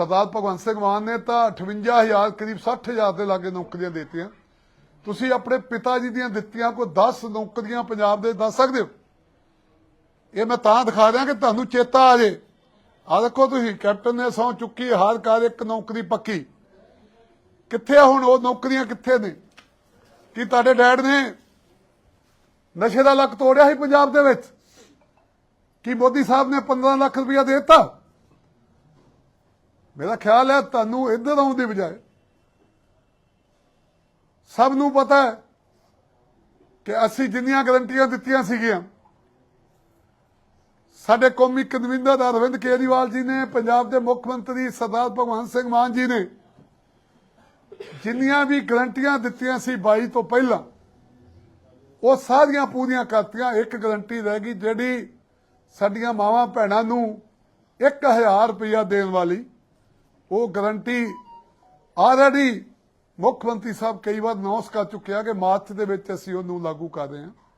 ਸਰਦਾਰ ਭਗਵੰਤ ਸਿੰਘ ਮਾਨ ਨੇ ਤਾਂ 58000 ਕਰੀਬ 60000 ਦੇ ਲਾਗੇ ਨੌਕਰੀਆਂ ਦਿੱਤੀਆਂ। ਤੁਸੀਂ ਆਪਣੇ ਪਿਤਾ ਜੀ ਦੀਆਂ ਦਿੱਤੀਆਂ ਕੋਈ 10 ਨੌਕਰੀਆਂ ਪੰਜਾਬ ਦੇ ਦੱਸ ਸਕਦੇ ਹੋ? ਇਹ ਮੈਂ ਤਾਂ ਦਿਖਾ ਰਿਹਾ ਕਿ ਤੁਹਾਨੂੰ ਚੇਤਾ ਆ ਜੇ। ਆ ਦੇਖੋ ਤੁਸੀਂ, ਕੈਪਟਨ ਨੇ ਸਹੁੰ ਚੁੱਕੀ, ਹਰ ਕਾਰ ਇੱਕ ਨੌਕਰੀ ਪੱਕੀ। ਕਿੱਥੇ ਹੁਣ ਉਹ ਨੌਕਰੀਆਂ ਕਿੱਥੇ ਨੇ? ਕੀ ਤੁਹਾਡੇ ਡੈਡ ਨੇ ਨਸ਼ੇ ਦਾ ਲੱਕ ਤੋੜਿਆ ਸੀ ਪੰਜਾਬ ਦੇ ਵਿੱਚ? ਕੀ ਮੋਦੀ ਸਾਹਿਬ ਨੇ 15 ਲੱਖ ਰੁਪਇਆ ਦੇ ਦਿੱਤਾ? ਮੇਰਾ ਖਿਆਲ ਹੈ ਤੁਹਾਨੂੰ ਇੱਧਰ ਆਉਣ ਦੀ ਬਜਾਏ। ਸਭ ਨੂੰ ਪਤਾ ਹੈ ਕਿ ਅਸੀਂ ਜਿੰਨੀਆਂ ਗਰੰਟੀਆਂ ਦਿੱਤੀਆਂ ਸੀਗੀਆਂ, ਸਾਡੇ ਕੌਮੀ ਕਨਵੀਨਰ ਅਰਵਿੰਦ ਕੇਜਰੀਵਾਲ ਜੀ ਨੇ, ਪੰਜਾਬ ਦੇ ਮੁੱਖ ਮੰਤਰੀ ਸਰਦਾਰ ਭਗਵੰਤ ਸਿੰਘ ਮਾਨ ਜੀ ਨੇ ਜਿੰਨੀਆਂ ਵੀ ਗਰੰਟੀਆਂ ਦਿੱਤੀਆਂ ਸੀ 22 ਤੋਂ ਪਹਿਲਾਂ, ਉਹ ਸਾਰੀਆਂ ਪੂਰੀਆਂ ਕਰਤੀਆਂ, ਇੱਕ ਗਰੰਟੀ ਰਹਿ ਗਈ ਜਿਹੜੀ ਸਾਡੀਆਂ ਮਾਵਾਂ ਭੈਣਾਂ ਨੂੰ 1000 ਰੁਪਇਆ ਦੇਣ ਵਾਲੀ ਉਹ ਗਰੰਟੀ ਆਲਰੇਡੀ ਮੁੱਖ ਮੰਤਰੀ ਸਾਹਿਬ ਕਈ ਵਾਰ ਅਨਾਉਂਸ ਕਰ ਚੁੱਕਿਆ ਕਿ ਮਾਰਚ ਦੇ ਵਿੱਚ ਅਸੀਂ ਉਹਨੂੰ ਲਾਗੂ ਕਰ ਰਹੇ ਹਾਂ।